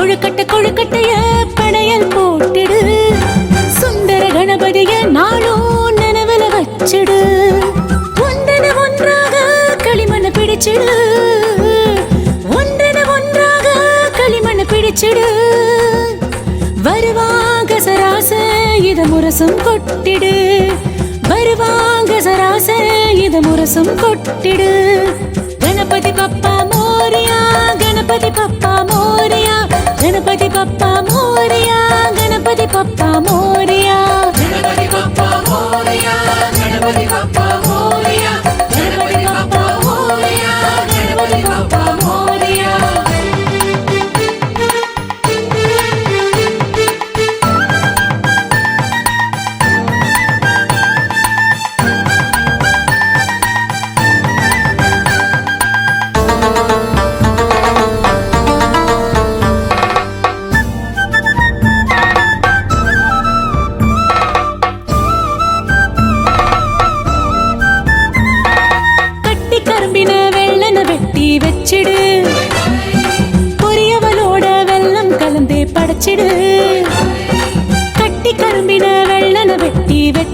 கொழுக்கட்டை கொழுக்கட்டைய படையல் போட்டுடு. சுந்தர கணபதிய நாளும் நினைவுல வச்சிடு. ஒன்றன ஒன்றாக களிமண் பிடிச்சிடு. ஒன்றன ஒன்றாக களிமண் பிடிச்சிடு. வருவாங்க சராச இத முரசும் கொட்டிடு. வருவாங்க சராச இத முரசும் கொட்டிடு. கணபதி பப்பா மோரியா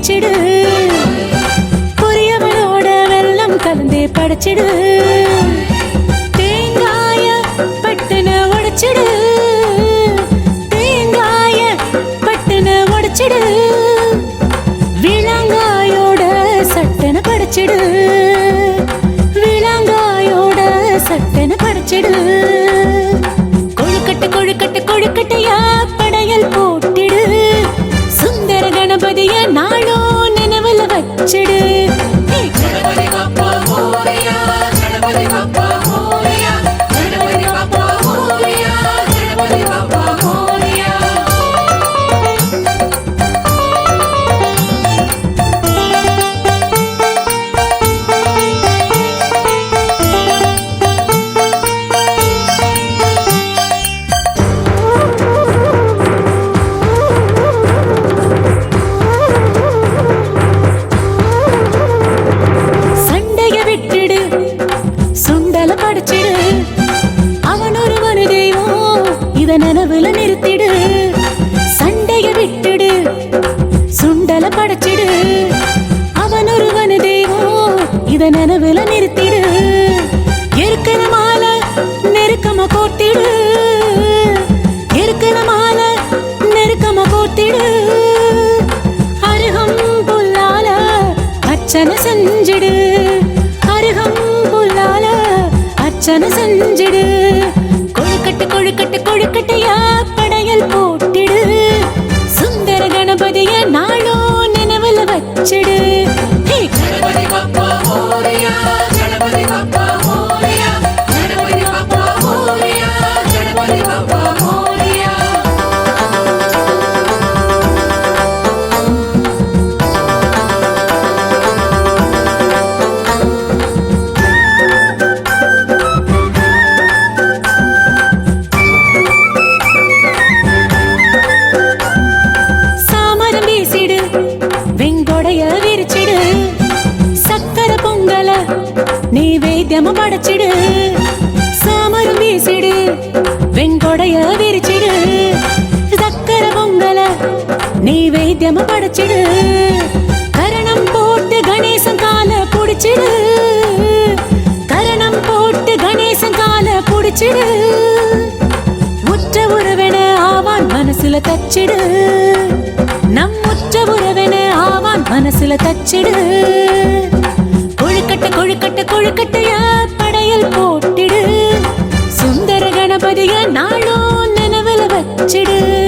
வெட்டி புரியவனோட வெள்ளம் கலந்தே படைச்சிடு. தேங்காய பட்டுன உடைச்சிடு. தேங்காய பட்டுன உடைச்சிடு. விளங்காயோட சட்டன படைச்சிடு. விளங்காயோட சட்டன படைச்சிடு. இத நனவுல நிறுத்திடு. சண்டைய விட்டுடு. சுண்டல படைச்சிடு. அவன் ஒருவனு தெய்வம். இத நனவுல நிறுத்திடு. இருக்கிற மாலை நெருக்கமா கோர்த்திடு. இருக்கிற மாலை நெருக்கமா கோர்த்திடு. அருகம் புல்லால அர்ச்சனை செஞ்சிடு. அருகம் புல்லால அச்சனை செஞ்சிடு. கொழுக்கட்டு கொழுக்கட்டு கொழுக்கட்டையா படையல் போட்டிடு. சுந்தர கணபதிய நாளோ நினைவுல வச்சிடு. நெய்வேத்தியம படைச்சிடு சாமரம் வீசிடு வெண்கொடைய விரிச்சிடு சக்கர பொங்கல நெய்வேத்தியம படைச்சிடு கரணம் போட்டு கணேசன் கால புடிச்சிடு கரணம் போட்டு கணேசன் கால புடிச்சிடு. உற்ற உறவென ஆவான் மனசுல தச்சிடு நம் உற்ற உறவென ஆவான் மனசுல தச்சிடு. கொழுக்கட்ட கொழுக்கட்ட கொழுக்கட்டைய படையல் போட்டிடு. சுந்தர கணபதிய நாளோ நினைவில் வச்சிடு.